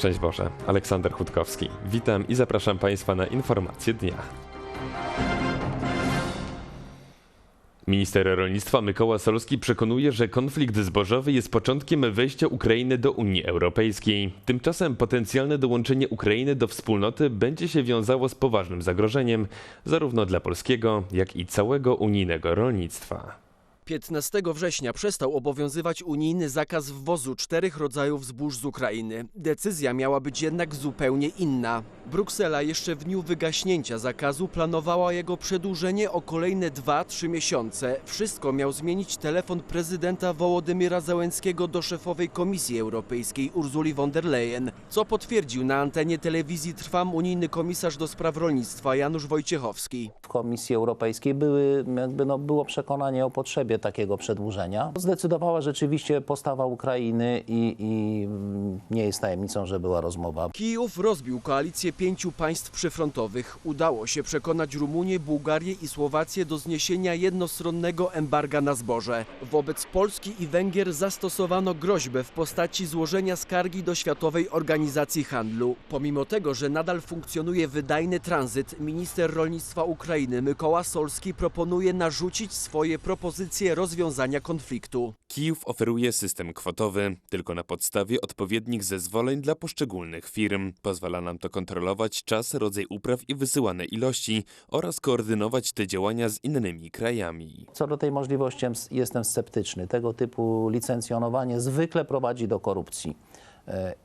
Szczęść Boże, Aleksander Chutkowski. Witam i zapraszam Państwa na informacje dnia. Minister rolnictwa Mykoła Solski przekonuje, że konflikt zbożowy jest początkiem wejścia Ukrainy do Unii Europejskiej. Tymczasem potencjalne dołączenie Ukrainy do wspólnoty będzie się wiązało z poważnym zagrożeniem zarówno dla polskiego, jak i całego unijnego rolnictwa. 15 września przestał obowiązywać unijny zakaz wwozu czterech rodzajów zbóż z Ukrainy. Decyzja miała być jednak zupełnie inna. Bruksela jeszcze w dniu wygaśnięcia zakazu planowała jego przedłużenie o kolejne 2-3 miesiące. Wszystko miał zmienić telefon prezydenta Wołodymyra Zełenskiego do szefowej Komisji Europejskiej Urzuli von der Leyen, co potwierdził na antenie telewizji Trwam unijny komisarz do spraw rolnictwa Janusz Wojciechowski. w Komisji Europejskiej były, jakby no, było przekonanie o potrzebie takiego przedłużenia. Zdecydowała rzeczywiście postawa Ukrainy i, i mm, nie jest tajemnicą, że była rozmowa. Kijów rozbił koalicję pięciu państw przyfrontowych. Udało się przekonać Rumunię, Bułgarię i Słowację do zniesienia jednostronnego embarga na zboże. Wobec Polski i Węgier zastosowano groźbę w postaci złożenia skargi do Światowej Organizacji Handlu. Pomimo tego, że nadal funkcjonuje wydajny tranzyt, minister rolnictwa Ukrainy Mykoła Solski proponuje narzucić swoje propozycje rozwiązania konfliktu. Kijów oferuje system kwotowy tylko na podstawie odpowiednich zezwoleń dla poszczególnych firm. Pozwala nam to kontrolować czas, rodzaj upraw i wysyłane ilości oraz koordynować te działania z innymi krajami. Co do tej możliwości em- jestem sceptyczny. Tego typu licencjonowanie zwykle prowadzi do korupcji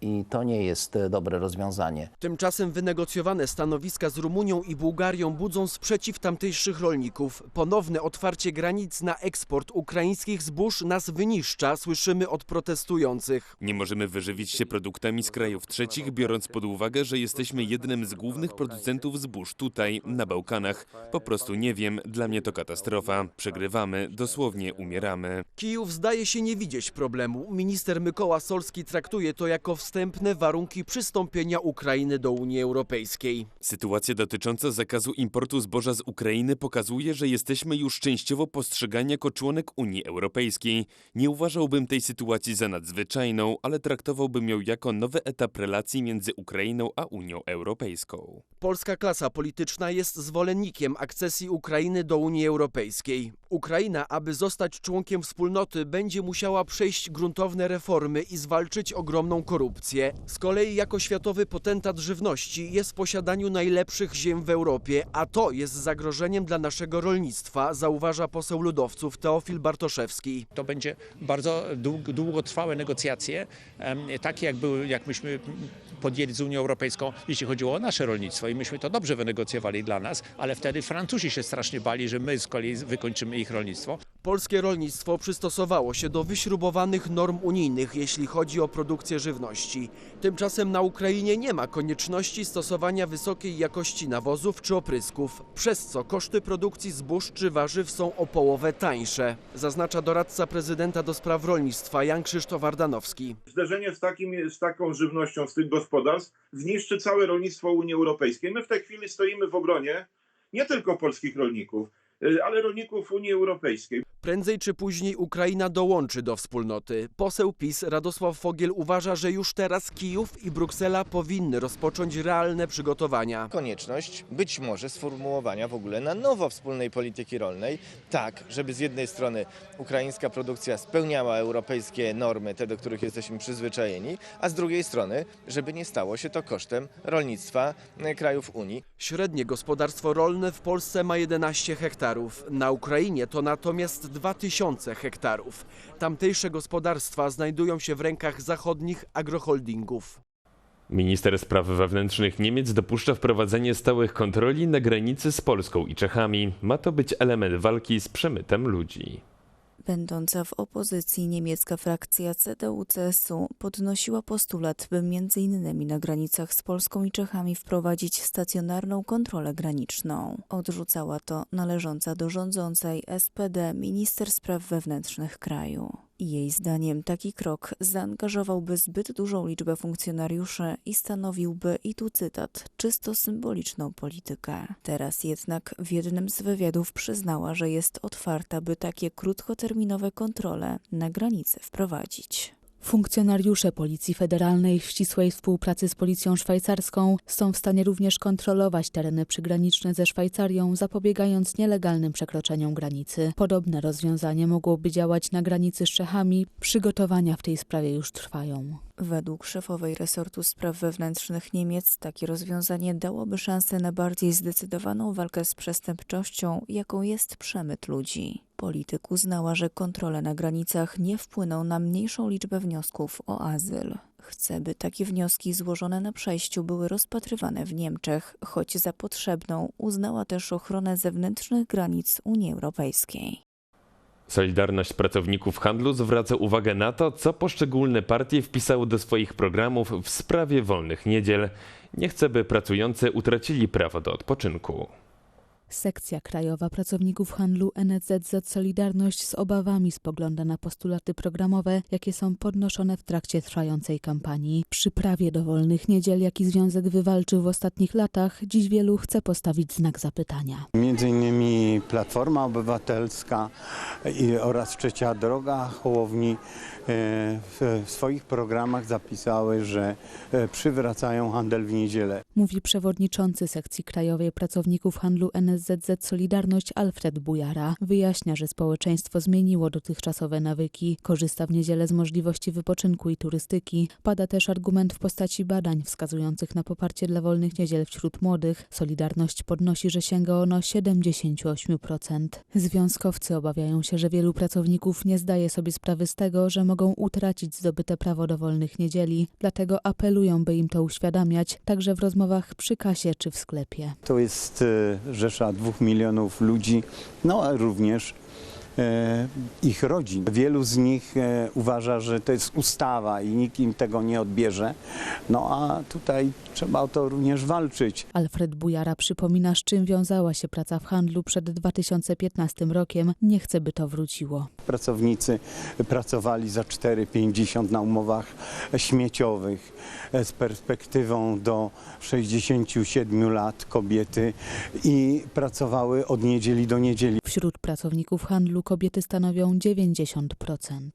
i to nie jest dobre rozwiązanie. Tymczasem wynegocjowane stanowiska z Rumunią i Bułgarią budzą sprzeciw tamtejszych rolników. Ponowne otwarcie granic na eksport ukraińskich zbóż nas wyniszcza, słyszymy od protestujących. Nie możemy wyżywić się produktami z krajów trzecich, biorąc pod uwagę, że jesteśmy jednym z głównych producentów zbóż tutaj, na Bałkanach. Po prostu nie wiem, dla mnie to katastrofa. Przegrywamy, dosłownie umieramy. Kijów zdaje się nie widzieć problemu. Minister Mykoła Solski traktuje to jako wstępne warunki przystąpienia Ukrainy do Unii Europejskiej. Sytuacja dotycząca zakazu importu zboża z Ukrainy pokazuje, że jesteśmy już częściowo postrzegani jako członek Unii Europejskiej. Nie uważałbym tej sytuacji za nadzwyczajną, ale traktowałbym ją jako nowy etap relacji między Ukrainą a Unią Europejską. Polska klasa polityczna jest zwolennikiem akcesji Ukrainy do Unii Europejskiej. Ukraina, aby zostać członkiem wspólnoty, będzie musiała przejść gruntowne reformy i zwalczyć ogromną korupcję. Z kolei jako światowy potentat żywności jest w posiadaniu najlepszych ziem w Europie, a to jest zagrożeniem dla naszego rolnictwa, zauważa poseł ludowców Teofil Bartoszewski. To będzie bardzo dług, długotrwałe negocjacje, takie jak były, jak myśmy podjęli z Unią Europejską, jeśli chodziło o nasze rolnictwo i myśmy to dobrze wynegocjowali dla nas, ale wtedy Francuzi się strasznie bali, że my z kolei wykończymy ich rolnictwo. Polskie rolnictwo przystosowało się do wyśrubowanych norm unijnych, jeśli chodzi o produkcję żywności. Tymczasem na Ukrainie nie ma konieczności stosowania wysokiej jakości nawozów czy oprysków, przez co koszty produkcji zbóż czy warzyw są o połowę tańsze, zaznacza doradca prezydenta do spraw rolnictwa Jan Krzysztof Ardanowski. zderzenie z, takim, z taką żywnością z tych gospodarstw zniszczy całe rolnictwo Unii Europejskiej. My w tej chwili stoimy w obronie nie tylko polskich rolników, y, ale rolników Unii Europejskiej. Prędzej czy później Ukraina dołączy do wspólnoty. Poseł PiS Radosław Fogiel uważa, że już teraz Kijów i Bruksela powinny rozpocząć realne przygotowania. konieczność być może sformułowania w ogóle na nowo wspólnej polityki rolnej, tak, żeby z jednej strony ukraińska produkcja spełniała europejskie normy, te do których jesteśmy przyzwyczajeni, a z drugiej strony, żeby nie stało się to kosztem rolnictwa e, krajów Unii. Średnie gospodarstwo rolne w Polsce ma 11 hektarów. Na Ukrainie to natomiast 2000 hektarów. Tamtejsze gospodarstwa znajdują się w rękach zachodnich agroholdingów. Minister spraw wewnętrznych Niemiec dopuszcza wprowadzenie stałych kontroli na granicy z Polską i Czechami. Ma to być element walki z przemytem ludzi. Będąca w opozycji niemiecka frakcja CDU-CSU podnosiła postulat, by m.in. na granicach z Polską i Czechami wprowadzić stacjonarną kontrolę graniczną. Odrzucała to należąca do rządzącej SPD minister spraw wewnętrznych kraju. Jej zdaniem taki krok zaangażowałby zbyt dużą liczbę funkcjonariuszy i stanowiłby, i tu cytat, czysto symboliczną politykę. Teraz jednak w jednym z wywiadów przyznała, że jest otwarta, by takie krótkoterminowe kontrole na granicy wprowadzić. Funkcjonariusze Policji Federalnej w ścisłej współpracy z Policją Szwajcarską są w stanie również kontrolować tereny przygraniczne ze Szwajcarią, zapobiegając nielegalnym przekroczeniom granicy. Podobne rozwiązanie mogłoby działać na granicy z Czechami. Przygotowania w tej sprawie już trwają. Według szefowej resortu spraw wewnętrznych Niemiec takie rozwiązanie dałoby szansę na bardziej zdecydowaną walkę z przestępczością, jaką jest przemyt ludzi. Polityk uznała, że kontrole na granicach nie wpłyną na mniejszą liczbę wniosków o azyl. Chce, by takie wnioski złożone na przejściu były rozpatrywane w Niemczech, choć za potrzebną uznała też ochronę zewnętrznych granic Unii Europejskiej. Solidarność pracowników handlu zwraca uwagę na to, co poszczególne partie wpisały do swoich programów w sprawie wolnych niedziel. Nie chce, by pracujący utracili prawo do odpoczynku. Sekcja Krajowa Pracowników Handlu NZZ Solidarność z obawami spogląda na postulaty programowe, jakie są podnoszone w trakcie trwającej kampanii. Przy prawie do wolnych niedziel, jaki związek wywalczył w ostatnich latach, dziś wielu chce postawić znak zapytania. Między innymi Platforma Obywatelska oraz Trzecia Droga Hołowni e, w, w swoich programach zapisały, że e, przywracają handel w niedzielę. Mówi przewodniczący sekcji krajowej pracowników handlu NSZZ Solidarność Alfred Bujara. Wyjaśnia, że społeczeństwo zmieniło dotychczasowe nawyki, korzysta w niedzielę z możliwości wypoczynku i turystyki. Pada też argument w postaci badań wskazujących na poparcie dla wolnych niedziel wśród młodych. Solidarność podnosi, że sięga ono 78%. Związkowcy obawiają się, że wielu pracowników nie zdaje sobie sprawy z tego, że mogą utracić zdobyte prawo do wolnych niedzieli, dlatego apelują, by im to uświadamiać, także w rozmowach przy kasie czy w sklepie. To jest e, rzesza dwóch milionów ludzi, no a również ich rodzin. Wielu z nich e, uważa, że to jest ustawa i nikt im tego nie odbierze. No a tutaj trzeba o to również walczyć. Alfred Bujara przypomina, z czym wiązała się praca w handlu przed 2015 rokiem. Nie chce, by to wróciło. Pracownicy pracowali za 4,50 na umowach śmieciowych e, z perspektywą do 67 lat kobiety i pracowały od niedzieli do niedzieli. Wśród pracowników handlu kobiety stanowią 90%.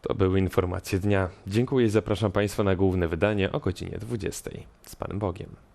To były informacje dnia. Dziękuję i zapraszam Państwa na główne wydanie o godzinie 20. Z Panem Bogiem.